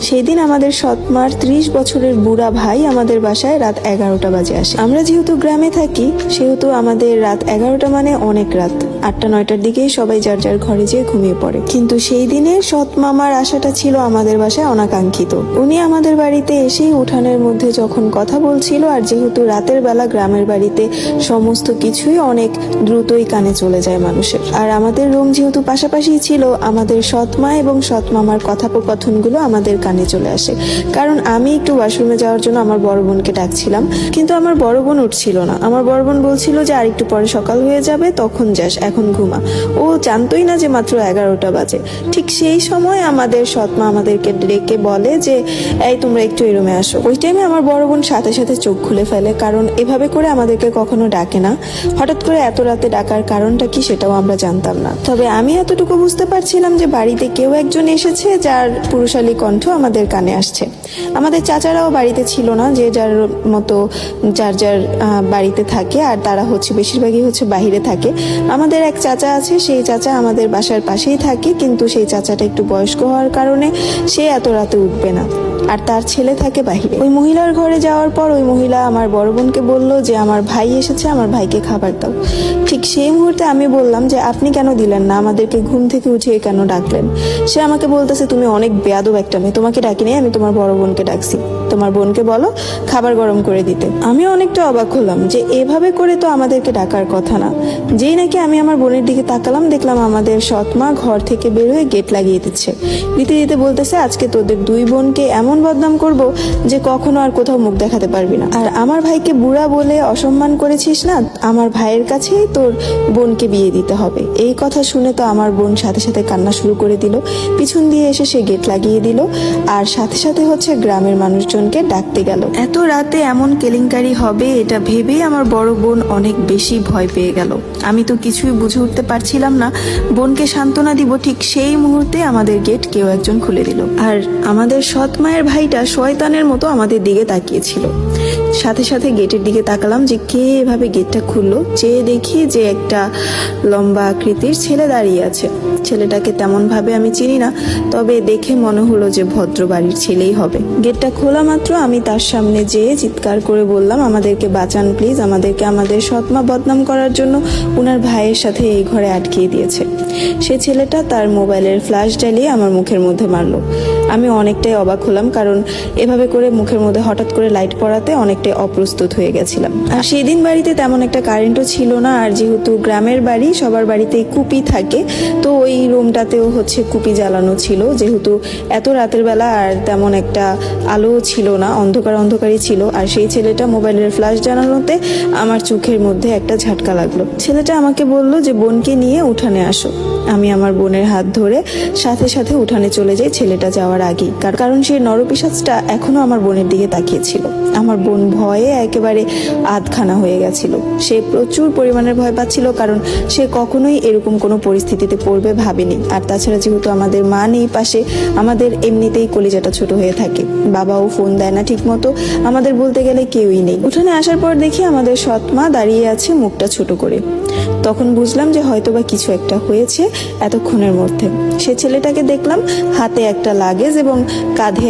সেই দিন আমাদের সৎমার ত্রিশ বছরের বুড়া ভাই আমাদের বাসায় রাত এগারোটা বাজে আসে। আমরা যেহেতু গ্রামে থাকি, সেহেতু আমাদের রাত এগারোটা মানে অনেক রাত। আটটা, নয়টার দিকেই সবাই যার যার ঘরে যেয়ে ঘুমিয়ে পড়ে। কিন্তু সেই দিনে সৎ মামার আশাটা ছিল আমাদের বাসায় অনাকাঙ্ক্ষিত। উনি আমাদের বাড়িতে এসেই উঠানের মধ্যে যখন কথা বলছিল, আর যেহেতু রাতের বেলা গ্রামের বাড়িতে সমস্ত কিছুই অনেক দ্রুতই কানে চলে যায় মানুষের। আর আমাদের রুম যেহেতু পাশাপাশি ছিল, আমাদের সৎমা এবং সৎ মামার কথোপকথনগুলো আমাদের কানে চলে আসে। কারণ আমি একটু ওয়াশরুমে যাওয়ার জন্য আমার বড় বোনকে ডাকছিলাম, কিন্তু আমার বড় বোন উঠছিল না। আমার বড় বোন বলছিল যে, আর একটু পরে সকাল হয়ে যাবে, তখন যাস। এখন ঘুমা। ও জানতোই না যে মাত্র এগারোটা বাজে। ঠিক সেই সময় আমাদের সৎমা আমাদেরকে ডেকে বলে যে, এই তোমরা একটু এই রুমে আসো। ওই টাইমে আমার বড় বোন সাথে সাথে চোখ খুলে ফেলে, কারণ এভাবে করে আমাদেরকে কখনো ডাকে না। হঠাৎ করে এত রাতে ডাকার কারণটা কি সেটাও আমরা জানতাম না। তবে আমি এতটুকু বুঝতে পারছিলাম যে বাড়িতে কেউ একজন এসেছে যার পুরুষালী কণ্ঠ আমাদের কানে আসছে। আমাদের চাচারাও বাড়িতে ছিল না, যে যার মতো যার যার বাড়িতে থাকে, আর তারা হচ্ছে, বেশিরভাগই হচ্ছে বাইরে থাকে। আমাদের এক চাচা আছে, সেই চাচা আমাদের বাসার পাশেই থাকে, কিন্তু সেই চাচাটা একটু বয়স্ক হওয়ার কারণে সে এত রাতে উঠবে না। আর তার ছেলে থাকে বাহিরে। ওই মহিলার ঘরে যাওয়ার পর ওই মহিলা আমার বড় বোনকে বলল যে, আমার ভাই এসেছে, আমার ভাইকে খাবার দাও। ঠিক সেই মুহূর্তে আমি বললাম যে, আপনি কেন দিলেন না? আমাদেরকে ঘুম থেকে উঠিয়ে কেন ডাকলেন? সে আমাকে বলতেছে, তুমি অনেক বেয়াদব একটা মেয়ে, তোমাকে ডাকিনি, আমি তোমার বড় বোনকে ডাকছি। তোমার বোনকে বলো, খাবার গরম করে দিতে। আমি অনেকটা অবাক হলাম যে এভাবে করে তো আমাদেরকে ডাকার কথা না। যেই নাকি আমি আমার বোনের দিকে তাকালাম, দেখলাম আমাদের সৎমা ঘর থেকে বের হয়ে গেট লাগিয়ে দিচ্ছে। দিতে দিতে বলতেছে, আজকে তোদের দুই বোনকে এমন বদনাম করব যে কখনো আর কোথাও মুখ দেখাতে পারবি না। আর আমার ভাইকে বুড়া বলে অসম্মান করেছিস না, আমার ভাইয়ের কাছেই তোর বোনকে বিয়ে দিতে হবে। এই কথা শুনে তো আমার বোন সাথে সাথে কান্না শুরু করে দিল। পিছন দিয়ে এসে সে গেট লাগিয়ে দিল। আর সাথে সাথে হচ্ছে গ্রামের মানুষজনকে ডাকতে গেল। এত রাতে এমন কেলেঙ্কারি হবে, এটা ভেবেই আমার বড় বোন অনেক বেশি ভয় পেয়ে গেল। আমি তো কিছুই বুঝে উঠতে পারছিলাম না। বোনকে সান্ত্বনা দিব ঠিক সেই মুহূর্তে আমাদের গেট কেউ একজন খুলে দিল। আর আমাদের সৎ মায়ের ভাইটা শয়তানের মতো আমাদের দিকে তাকিয়েছিল। সাথে সাথে গেটের দিকে তাকালাম যে কে এভাবে গেটটা খুললো, চেয়ে দেখি যে একটা লম্বা আকৃতির ছেলে দাঁড়িয়ে আছে। ছেলেটাকে তেমন ভাবে আমি চিনি না, তবে দেখে মনে হলো যে ভদ্র বাড়ির ছেলেই হবে। গেটটা খোলা মাত্র, আমি তার সামনে যেয়ে চিৎকার করে বললাম, আমাদেরকে বাঁচান প্লিজ, আমাদেরকে আমাদের সৎমা বদনাম করার জন্য উনার ভাইয়ের সাথে এই ঘরে আটকিয়ে দিয়েছে। সে ছেলেটা তার মোবাইলের ফ্ল্যাশ জ্বালিয়ে আমার মুখের মধ্যে মারলো। আমি অনেকটাই অবাক হলাম, কারণ এভাবে করে মুখের মধ্যে হঠাৎ করে লাইট পড়াতে অনেকটাই অপ্রস্তুত হয়ে গেছিলাম। আর সেদিন বাড়িতে তেমন একটা কারেন্টও ছিল না, আর যেহেতু গ্রামের বাড়ি, সবার বাড়িতেই কুপি থাকে, তো ওই রুমটাতেও হচ্ছে কুপি জ্বালানো ছিল। যেহেতু এত রাতের বেলা, আর তেমন একটা আলোও ছিল না, অন্ধকার অন্ধকারই ছিল। আর সেই ছেলেটা মোবাইলের ফ্ল্যাশ জ্বালানোতে আমার চোখের মধ্যে একটা ঝাটকা লাগল। ছেলেটা আমাকে বলল যে, বোনকে নিয়ে উঠানে আসো। আমি আমার বোনের হাত ধরে সাথে সাথে উঠানে চলে যাই, ছেলেটা যাওয়ার কার- কারণ সেই নরপিসাজটা এখনও আমার বোনের দিকে তাকিয়েছিল। আমার বোন ভয়ে একেবারে আধখানা হয়ে গেছিল। সে প্রচুর পরিমাণের ভয় পাচ্ছিল, কারণ সে কখনোই এরকম কোনো পরিস্থিতিতে পড়বে ভাবেনি। আর তাছাড়া যেহেতু আমাদের মা নেই পাশে, আমাদের এমনিতেই কলিজাটা ছোট হয়ে থাকে। বাবাও ফোন দেয় না ঠিক মতো আমাদের বলতে গেলে কেউই নেই। উঠানে আসার পর দেখি আমাদের সৎ মা দাঁড়িয়ে আছে মুখটা ছোট করে। তখন বুঝলাম যে হয়তো বা কিছু একটা হয়েছে এতক্ষণের মধ্যে। সে ছেলেটাকে দেখলাম হাতে একটা লাগেজ এবং কাঁধে